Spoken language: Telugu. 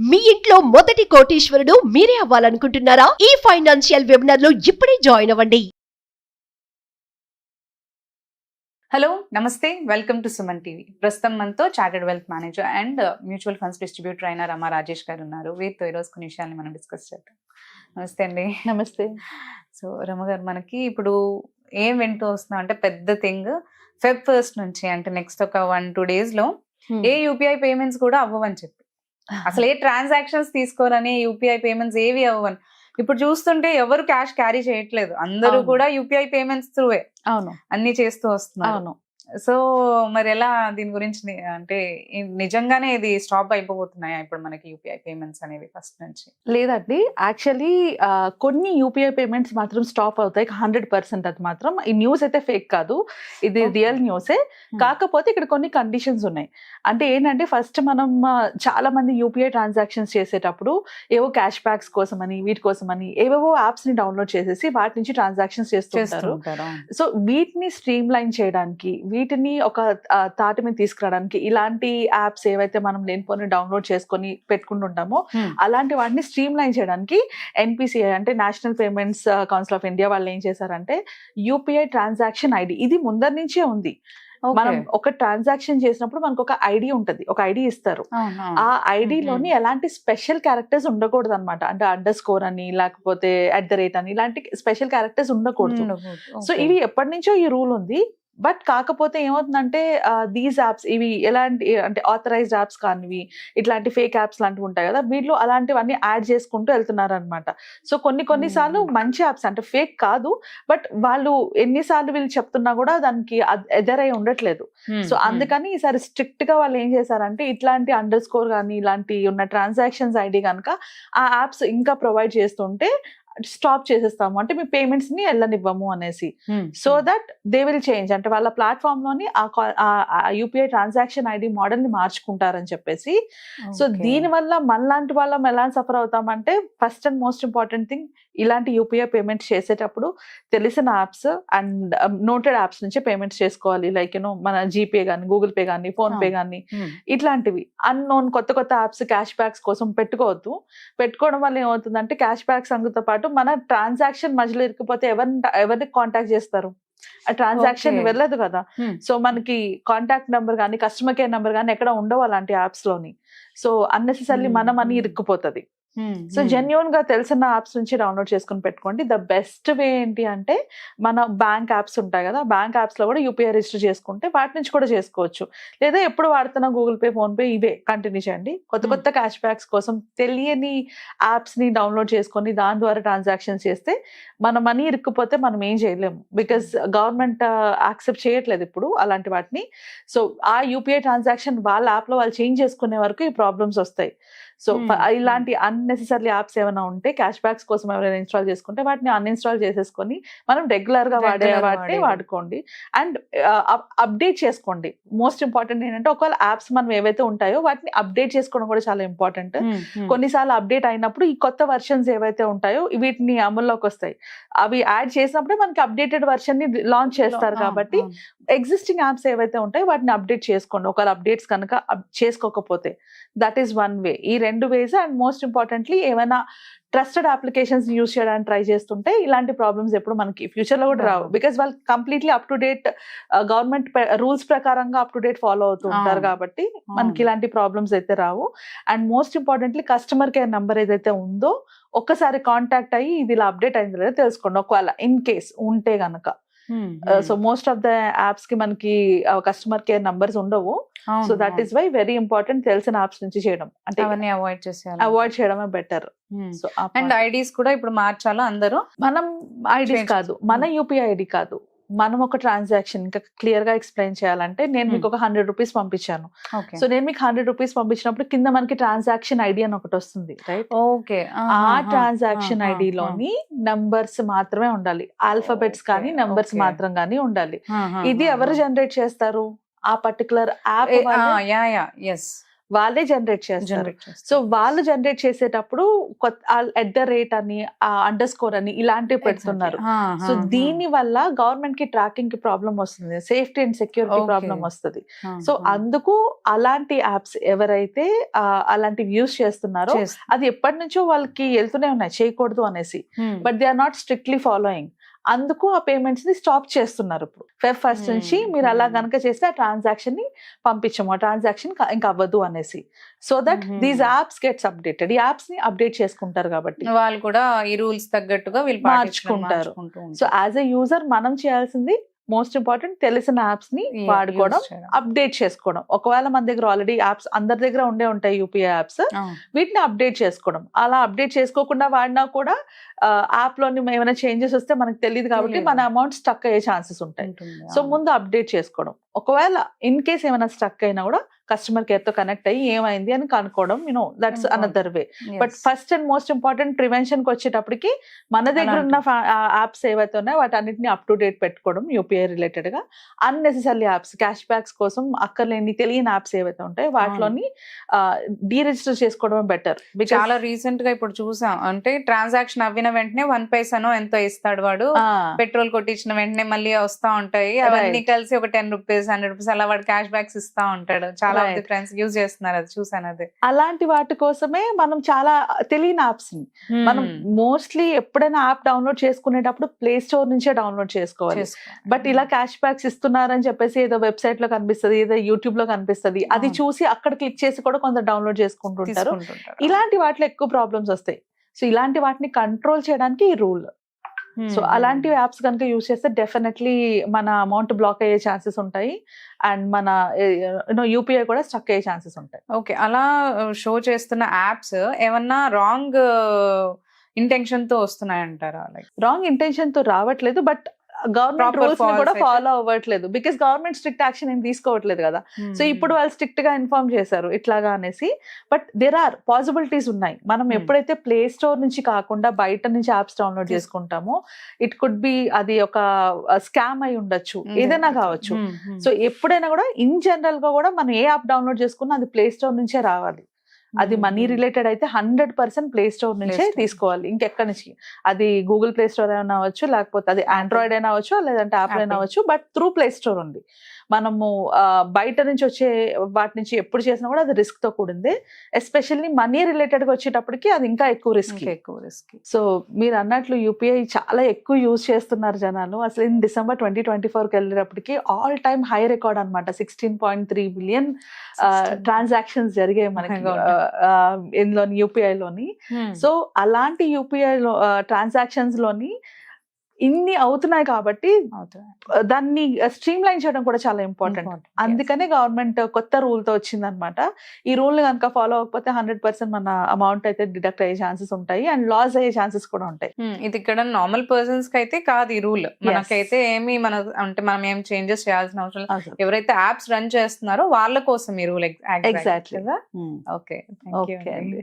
మీ ఇంట్లో మొదటి కోటీశ్వరుడు మీరే అవ్వాలనుకుంటున్నారా? ఈ ఫైనాన్షియల్ వెబినార్లో ఇప్పుడే జాయిన్ అవ్వండి. హలో నమస్తే. Welcome to Suman TV. ప్రస్తుతం మనతో chartered wealth manager and mutual funds distributor అయిన రమా రాజేష్ గారు ఉన్నారు. వీరితో ఈరోజు కొన్ని విషయాన్ని మనం డిస్కస్ చేద్దాం. నమస్తే అండి. నమస్తే. సో రమ గారు మనకి ఇప్పుడు ఏం వింటూ వస్తున్నాం అంటే పెద్ద థింగ్. ఫెబ్ ఫస్ట్ నుంచి అంటే నెక్స్ట్ ఒక వన్ టూ డేస్లో ఏ యూపీఐ పేమెంట్స్ కూడా అవ్వవని చెప్పి. అసలు ఏ ట్రాన్సాక్షన్స్ తీసుకోరని యూపీఐ పేమెంట్స్ ఏవి అవ్వని. ఇప్పుడు చూస్తుంటే ఎవరు క్యాష్ క్యారీ చేయట్లేదు. అందరూ. కూడా యూపీఐ పేమెంట్స్ త్రూవే. అవును. అన్ని చేస్తూ వస్తున్నారు. అవును. సో మరి ఎలా దీని గురించి అంటే నిజంగానే ఇది స్టాప్ అయిపోతున్నాయా ఇప్పుడు మనకి యూపీఐ పేమెంట్స్ అనేవి ఫస్ట్ నుంచి? లేదండి. యాక్చువల్లీ కొన్ని యూపీఐ పేమెంట్స్ మాత్రం స్టాప్ అవుతాయి. హండ్రెడ్ పర్సెంట్ అది మాత్రం. ఈ న్యూస్ అయితే ఫేక్ కాదు. ఇది. రియల్ న్యూసే. కాకపోతే ఇక్కడ కొన్ని కండిషన్స్ ఉన్నాయి. అంటే ఏంటంటే ఫస్ట్ మనం చాలా మంది యూపీఐ ట్రాన్సాక్షన్స్ చేసేటప్పుడు ఏవో క్యాష్ బ్యాక్స్ కోసమని వీటి కోసమని ఏవేవో యాప్స్ని డౌన్లోడ్ చేసేసి వాటి నుంచి ట్రాన్సాక్షన్స్ చేస్తుంటారు సో వీటిని స్ట్రీమ్ లైన్ చేయడానికి వీటిని ఒక తాటి మీద తీసుకురావడానికి ఇలాంటి యాప్స్ ఏవైతే మనం లేనిపోని డౌన్లోడ్ చేసుకొని పెట్టుకుంటుంటామో అలాంటి వాటిని స్ట్రీమ్ లైన్ చేయడానికి ఎన్పిసిఐ అంటే national payments council of India వాళ్ళు ఏం చేశారంటే యూపీఐ ట్రాన్సాక్షన్ ఐడి ఇది ముందర నుంచే ఉంది. మనం ఒక ట్రాన్సాక్షన్ చేసినప్పుడు మనకు ఒక ఐడి ఉంటది ఒక ఐడి ఇస్తారు. ఆ ఐడిలోని ఎలాంటి స్పెషల్ క్యారెక్టర్స్ ఉండకూడదు అనమాట అంటే అండర్ స్కోర్ అని లేకపోతే అట్ ద రేట్ అని ఇలాంటి స్పెషల్ క్యారెక్టర్స్ ఉండకూడదు. సో ఇవి ఎప్పటి నుంచో ఈ రూల్ ఉంది. బట్ కాకపోతే ఏమవుతుందంటే దీస్ యాప్స్ ఇవి ఎలాంటి అంటే ఆథరైజ్డ్ యాప్స్ కానివి ఇట్లాంటి ఫేక్ యాప్స్ లాంటివి ఉంటాయి కదా వీళ్ళు అలాంటివన్నీ యాడ్ చేసుకుంటూ వెళ్తున్నారు అనమాట సో కొన్ని కొన్నిసార్లు Hmm. మంచి యాప్స్ అంటే ఫేక్ కాదు బట్ వాళ్ళు ఎన్నిసార్లు వీళ్ళు చెప్తున్నా కూడా దానికి ఎదరై ఉండట్లేదు. సో అందుకని ఈసారి స్ట్రిక్ట్గా వాళ్ళు ఏం చేశారంటే ఇట్లాంటి అండర్ స్కోర్ కానీ ఇలాంటి ఉన్న ట్రాన్సాక్షన్స్ ఐడి కనుక ఆ యాప్స్ ఇంకా ప్రొవైడ్ చేస్తుంటే స్టాప్ చేసేస్తాము. అంటే మీ పేమెంట్స్ని వెళ్ళనివ్వము అనేసి. So that they will change అంటే వాళ్ళ ప్లాట్ఫామ్లోని ఆ యూపీఐ ట్రాన్సాక్షన్ ఐడి మోడల్ని మార్చుకుంటారని చెప్పేసి. సో దీని వల్ల మనలాంటి వాళ్ళం ఎలా suffer అవుతామంటే first and most important thing ఇలాంటి యూపీఐ పేమెంట్స్ చేసేటప్పుడు తెలిసిన యాప్స్ అండ్ నోటెడ్ యాప్స్ నుంచి పేమెంట్స్ చేసుకోవాలి. లైక్ యూనో మన జీపే కానీ గూగుల్ పే కానీ ఫోన్ పే కానీ ఇట్లాంటివి. అన్నోన్ కొత్త కొత్త యాప్స్ క్యాష్ బ్యాక్స్ కోసం పెట్టుకోవద్దు. పెట్టుకోవడం వల్ల ఏమవుతుందంటే క్యాష్ బ్యాక్ సంగతితో పాటు మన ట్రాన్సాక్షన్ మధ్యలో ఇరికిపోతే ఎవరిని ఎవరిని కాంటాక్ట్ చేస్తారు? ఆ ట్రాన్సాక్షన్. వెళ్ళదు కదా. సో మనకి కాంటాక్ట్ నెంబర్ కానీ కస్టమర్ కేర్ నెంబర్ కానీ ఎక్కడ ఉండవు అలాంటి యాప్స్లోని సో అన్నెసెసరీ మన మనీ. ఇరుక్కుపోతుంది సో జెన్యున్గా తెలిసిన యాప్స్ నుంచి డౌన్లోడ్ చేసుకుని పెట్టుకోండి. ద బెస్ట్ వే ఏంటి అంటే మన బ్యాంక్ యాప్స్ ఉంటాయి కదా బ్యాంక్ యాప్స్లో కూడా యూపీఐ రిజిస్టర్ చేసుకుంటే వాటి నుంచి కూడా చేసుకోవచ్చు. లేదా ఎప్పుడు వాడుతున్న గూగుల్ పే ఫోన్ పే ఇవే కంటిన్యూ చేయండి. కొత్త. కొత్త క్యాష్ బ్యాక్స్ కోసం తెలియని యాప్స్ని డౌన్లోడ్ చేసుకొని దాని ద్వారా ట్రాన్సాక్షన్స్ చేస్తే మన మనీ ఇరుక్కుపోతే మనం ఏం చేయలేము. బికాస్ గవర్నమెంట్ యాక్సెప్ట్ చేయట్లేదు ఇప్పుడు అలాంటి వాటిని. సో ఆ యూపీఐ ట్రాన్సాక్షన్ వాళ్ళ యాప్లో వాళ్ళు చేంజ్ చేసుకునే వరకు ఈ ప్రాబ్లమ్స్ వస్తాయి. సో. ఇలాంటి అన్నెసెసరీ యాప్స్ ఏమైనా ఉంటే క్యాష్ బ్యాక్స్ కోసం ఎవరైనా ఇన్స్టాల్ చేసుకుంటే వాటిని అన్ఇన్స్టాల్ చేసేసుకొని మనం రెగ్యులర్గా వాడే వాటిని. వాడుకోండి. అండ్ అప్డేట్ చేసుకోండి. మోస్ట్ ఇంపార్టెంట్ ఏంటంటే ఒకవేళ యాప్స్ మనం ఏవైతే ఉంటాయో వాటిని అప్డేట్ చేసుకోవడం కూడా చాలా ఇంపార్టెంట్ కొన్నిసార్లు అప్డేట్ అయినప్పుడు ఈ కొత్త వర్షన్స్ ఏవైతే ఉంటాయో వీటిని అమల్లోకి వస్తాయి. అవి యాడ్ చేసినప్పుడే మనకి అప్డేటెడ్ వర్షన్ని లాంచ్ చేస్తారు కాబట్టి ఎగ్జిస్టింగ్ యాప్స్ ఏవైతే ఉంటాయో వాటిని అప్డేట్ చేసుకోండి. ఒకవేళ అప్డేట్స్ కనుక చేసుకోకపోతే. దట్ ఈస్ వన్ వే ఈ రెండు వేస్ అండ్ మోస్ట్ ఇంపార్టెంట్లీ ఏమైనా ట్రస్టెడ్ అప్లికేషన్స్ యూస్ చేయడానికి ట్రై చేస్తుంటే ఇలాంటి ప్రాబ్లమ్స్ ఎప్పుడు మనకి ఫ్యూచర్లో కూడా రావు. బికాస్ వాళ్ళు completely up to date government rules ప్రకారంగా అప్ టు డేట్ ఫాలో అవుతూ ఉంటారు. కాబట్టి మనకి. ఇలాంటి ప్రాబ్లమ్స్ అయితే రావు and most importantly customer care number ఏదైతే ఉందో ఒక్కసారి కాంటాక్ట్ అయ్యి ఇది ఇలా అప్డేట్ అయింది లేదా తెలుసుకోండి ఒకవేళ ఇన్ కేస్ ఉంటే గనక సో మోస్ట్ ఆఫ్ ద యాప్స్కి మనకి కస్టమర్ కేర్ నంబర్స్ ఉండవు. So that is why very important తెలిసిన యాప్స్ నుంచి చేయడం. అంటే అవన్నీ అవాయిడ్ చేసేయాలి. అవాయిడ్ చేయడమే బెటర్ సో అండ్ ఐడీస్ కూడా ఇప్పుడు మార్చాలా అందరూ? మనం ఐడీస్ Change. కాదు. మన యూపీఐ ఐడి కాదు. మనం ఒక ట్రాన్సాక్షన్ ఇంకా క్లియర్గా ఎక్స్ప్లెయిన్ చేయాలంటే నేను మీకు ఒక హండ్రెడ్ రూపీస్ పంపించాను. సో నేను మీకు హండ్రెడ్ రూపీస్ పంపించినప్పుడు కింద మనకి ట్రాన్సాక్షన్ ఐడి అని ఒకటి వస్తుంది రైట్ ఓకే ఆ ట్రాన్సాక్షన్ ఐడిలోని నంబర్స్ మాత్రమే ఉండాలి. ఆల్ఫాబెట్స్ కానీ నంబర్స్. మాత్రం కానీ ఉండాలి. ఇది ఎవరు జనరేట్ చేస్తారు? ఆ particular app yeah yeah yes వాళ్ళే జనరేట్ చేస్తారు. సో వాళ్ళు జనరేట్ చేసేటప్పుడు ఎట్ ద రేట్ అని అండర్ స్కోర్ అని ఇలాంటివి పెడుతున్నారు. సో దీని వల్ల గవర్నమెంట్కి ట్రాకింగ్కి ప్రాబ్లం వస్తుంది. Safety and security. ప్రాబ్లం వస్తుంది. సో అందుకు అలాంటి యాప్స్ ఎవరైతే అలాంటివి యూస్ చేస్తున్నారో అది ఎప్పటి నుంచో వాళ్ళకి వెళ్తూనే ఉన్నాయి. చేయకూడదు అనేసి. But they are not strictly following అందుకు ఆ పేమెంట్స్ని స్టాప్ చేస్తున్నారు ఇప్పుడు ఫెబ్ ఫస్ట్ నుంచి Hmm. మీరు అలా Hmm. కనుక చేస్తే ఆ ట్రాన్సాక్షన్ని పంపించము ఆ ట్రాన్సాక్షన్ ఇంకా అవ్వదు అనేసి so that Mhm. These apps gets updated ఈ యాప్స్ని అప్డేట్ చేసుకుంటారు కాబట్టి వాళ్ళు కూడా ఈ రూల్స్ తగ్గట్టుగా వీళ్ళు మార్చుకుంటారు. మార్చుకుంటారు సో యాజ్ ఎ యూజర్ మనం చేయాల్సింది మోస్ట్ ఇంపార్టెంట్ తెలిసిన యాప్స్ని వాడుకోవడం అప్డేట్ చేసుకోవడం. ఒకవేళ మన దగ్గర ఆల్రెడీ యాప్స్ అందరి దగ్గర ఉండే ఉంటాయి యూపీఐ యాప్స్ వీటిని అప్డేట్ చేసుకోవడం. అలా అప్డేట్ చేసుకోకుండా వాడినా కూడా యాప్లోని ఏమైనా చేంజెస్ వస్తే మనకు తెలియదు కాబట్టి. మన అమౌంట్ స్టక్ అయ్యే ఛాన్సెస్ ఉంటాయి. సో ముందు అప్డేట్ చేసుకోవడం. ఒకవేళ ఇన్ కేస్ ఏమైనా స్టక్ అయినా కూడా కస్టమర్ కేర్తో కనెక్ట్ అయ్యి ఏమైంది అని కనుక్కోవడం you know that's. Another way but first and most important ప్రివెన్షన్కి వచ్చేటప్పటికి మన దగ్గర ఉన్న యాప్స్ ఏవైతే ఉన్నాయో వాటి అన్నిటిని అప్ టు డేట్ పెట్టుకోవడం యూపీఐ రిలేటెడ్గా. అన్నెసెసరీ యాప్స్ క్యాష్ బ్యాక్స్ కోసం అక్కర్లేని తెలియని యాప్స్ ఏవైతే ఉంటాయో వాటిలోని డీరిజిస్టర్ చేసుకోవడం బెటర్ చాలా రీసెంట్గా ఇప్పుడు చూసాం. అంటే ట్రాన్సాక్షన్ అవ్విన వెంటనే వన్ పైసానో ఎంతో ఇస్తాడు వాడు. పెట్రోల్ కొట్టించిన వెంటనే మళ్ళీ వస్తా ఉంటాయి. అవన్నీ. కలిసి ఒక టెన్ రూపీస్ హండ్రెడ్ రూపీస్ అలా వాడు క్యాష్ బ్యాక్స్ ఇస్తా ఉంటాడు. చాలా మంది. ఫ్రెండ్స్ యూజ్ చేస్తున్నారు అది చూసాను అది. అలాంటి వాటి కోసమే మనం చాలా తెలియని యాప్స్ని. మనం మోస్ట్లీ ఎప్పుడైనా యాప్ డౌన్లోడ్ చేసుకునేటప్పుడు ప్లే స్టోర్ నుంచే డౌన్లోడ్ చేసుకోవాలి. బట్ ఇలా క్యాష్ బ్యాక్స్ ఇస్తున్నారని చెప్పేసి ఏదో వెబ్సైట్లో కనిపిస్తుంది ఏదో యూట్యూబ్లో కనిపిస్తుంది. అది అవును. చూసి అక్కడ క్లిక్ చేసి కూడా కొంత డౌన్లోడ్ చేసుకుంటుంటారు. ఇలాంటి వాటిలో ఎక్కువ ప్రాబ్లమ్స్ వస్తాయి. సో ఇలాంటి వాటిని కంట్రోల్ చేయడానికి ఈ రూల్ సో అలాంటి యాప్స్ కనుక యూస్ చేస్తే డెఫినెట్లీ మన అమౌంట్ బ్లాక్ అయ్యే ఛాన్సెస్ ఉంటాయి. అండ్ మన యూపీఐ కూడా స్టక్ అయ్యే ఛాన్సెస్ ఉంటాయి. ఓకే. అలా షో చేస్తున్న యాప్స్ ఏమన్నా రాంగ్ ఇంటెన్షన్తో వస్తున్నాయంటారా? లైక్ రాంగ్ ఇంటెన్షన్తో రావట్లేదు. బట్ గవర్నమెంట్ రూల్స్ కూడా ఫాలో అవ్వట్లేదు. బికాస్ గవర్నమెంట్ స్ట్రిక్ట్ యాక్షన్ ఏం తీసుకోవట్లేదు కదా. సో ఇప్పుడు వాళ్ళు స్ట్రిక్ట్గా ఇన్ఫార్మ్ చేశారు ఇట్లాగా అనేసి. బట్ దేర్ ఆర్ పాసిబిలిటీస్ ఉన్నాయి. మనం Hmm. ఎప్పుడైతే ప్లే స్టోర్ నుంచి కాకుండా బయట నుంచి యాప్స్ డౌన్లోడ్ చేసుకుంటామో ఇట్ కుడ్ బి అది ఒక స్కామ్ అయి ఉండొచ్చు. ఏదైనా కావచ్చు. సో ఎప్పుడైనా కూడా ఇన్ జనరల్గా కూడా మనం ఏ యాప్ డౌన్లోడ్ చేసుకున్నా అది ప్లే స్టోర్ నుంచే రావాలి. అది మనీ రిలేటెడ్ అయితే హండ్రెడ్ పర్సెంట్ ప్లే స్టోర్ నుంచే. తీసుకోవాలి ఇంకెక్కడి నుంచి అది గూగుల్ ప్లే స్టోర్ అయినా అవ్వచ్చు లేకపోతే అది ఆండ్రాయిడ్ అయినా అవ్వచ్చు లేదంటే యాప్ అయినా. అవ్వచ్చు బట్ త్రూ ప్లే స్టోర్ ఉంది మనము బయట నుంచి వచ్చే వాటి నుంచి ఎప్పుడు చేసినా కూడా అది రిస్క్తో కూడింది. ఎస్పెషల్లీ మనీ రిలేటెడ్గా వచ్చేటప్పటికి అది ఇంకా ఎక్కువ రిస్క్. ఎక్కువ రిస్క్. సో మీరు అన్నట్లు యూపీఐ చాలా ఎక్కువ యూజ్ చేస్తున్నారు జనాలు. అసలు ఇన్ డిసెంబర్ ట్వంటీ ట్వంటీ ఫోర్కి వెళ్ళేటప్పటికి ఆల్ టైమ్ హై రికార్డ్ అనమాట sixteen point three billion transactions జరిగాయి మనకి. ఆ, ఆ, ఇందులోని యూపీఐలోని. సో అలాంటి యూపీఐ లో ట్రాన్సాక్షన్స్లోని ఇన్ని అవుతున్నాయి కాబట్టి దాన్ని స్ట్రీమ్ లైన్ చేయడం కూడా చాలా ఇంపార్టెంట్ అందుకనే గవర్నమెంట్ కొత్త రూల్తో వచ్చింది అనమాట ఈ రూల్ కనుక ఫాలో అవ్వకపోతే హండ్రెడ్ పర్సెంట్ మన అమౌంట్ అయితే డిడక్ట్ అయ్యే ఛాన్సెస్ ఉంటాయి అండ్ లాస్ అయ్యే ఛాన్సెస్ కూడా ఉంటాయి. ఇది ఇక్కడ నార్మల్ పర్సన్స్కి అయితే కాదు ఈ రూల్ మనకైతే ఏమి మన అంటే మనం ఏం చేంజెస్ చేయాల్సిన అవసరం. ఎవరైతే యాప్స్ రన్ చేస్తున్నారో వాళ్ళ కోసం ఈ రూల్. కదా? ఓకే ఓకే అండి.